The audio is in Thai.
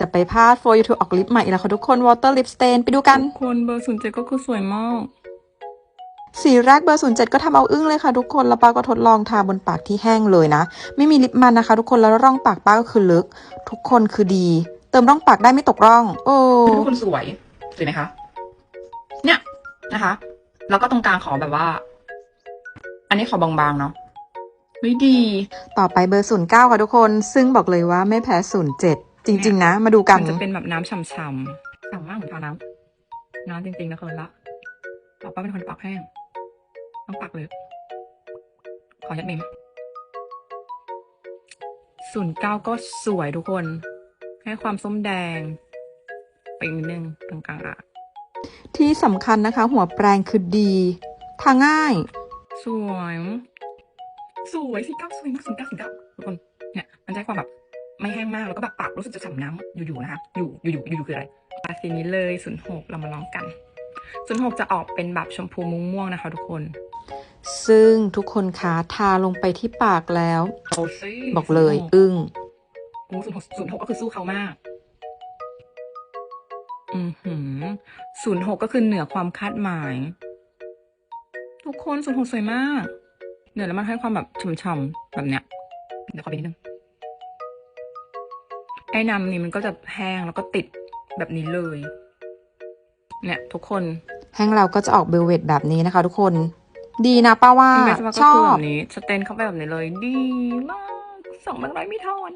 จะไปพลาด for you to ออกลิปใหม่อีกแล้วค่ะทุกคน water lip stain ไปดูกัน คนเบอร์ศูนย์เจ็ดก็คือสวยมาก สีแรกเบอร์ 07 ก็ทำเอาอึ้งเลยค่ะทุกคน แล้วป้าก็ทดลองทาบนปากที่แห้งเลยนะ ไม่มีลิปมันนะคะทุกคน แล้วร่องปากป้าก็คือลึก ทุกคนคือดี เติมร่องปากได้ไม่ตกร่อง โอ้ ทุกคนสวย สวยไหมคะ เนี่ยนะคะ แล้วก็ตรงกลางขอแบบว่า อันนี้ขอบางๆเนาะไม่ดี ต่อไปเบอร์ 09 ค่ะทุกคน ซึ่งบอกเลยว่าไม่แพ้ 07 จริง ๆ นะ มาดูกัน มันจะเป็นแบบน้ำฉ่ำๆฉ่ำมากเหมือนทาน้ำน้ำจริงๆนะคนละปากป้าเป็นคนปากแห้ง ต้องปากเลยขอยัดเมมศูนย์เก้าก็สวยทุกคน ให้ความส้มแดง ไปอีกนิดนึงตรงกลางอะ ที่สำคัญนะคะ หัวแปรงคือดี ทาง่าย สวย สวยสิเก้าสวยมากสิเก้าสิเก้าทุกคน เนี่ย มันจะให้ความแบบ ไม่แห้งมากแล้วก็แบบปากรู้สึกจะฉ่ำน้ำอยู่ๆนะคะ อยู่อยู่ๆอยู่ๆคืออะไรปาสีนี้เลยศูนย์หกเรามาลองกันศูนย์หกจะออกเป็นแบบชมพูม่วงๆนะคะทุกคน ซึ่งทุกคนคะทาลงไปที่ปากแล้วโอ้ซิบอกเลยอึ้งโอ้ศูนย์หกศูนย์หกก็คือสู้เขามาก อือหือศูนย์หกก็คือเหนือความคาดหมาย ทุกคนศูนย์หกสวยมาก เหนือแล้วมันให้ความแบบฉ่ำๆแบบเนี้ยเดี๋ยวขอไปนิดนึง ไอ้น้ำนี่มันก็จะแห้งแล้วก็ติดแบบนี้เลย เนี่ย ทุกคนแห้งเราก็จะออกเบลเวตแบบนี้นะคะ ทุกคน ดีนะป้าว่าอินเวสต์มาก็ชอคือบแบบนี้สเตนเข้าไปแบบนี้เลย ดีมากสองมันไรไม่ทอน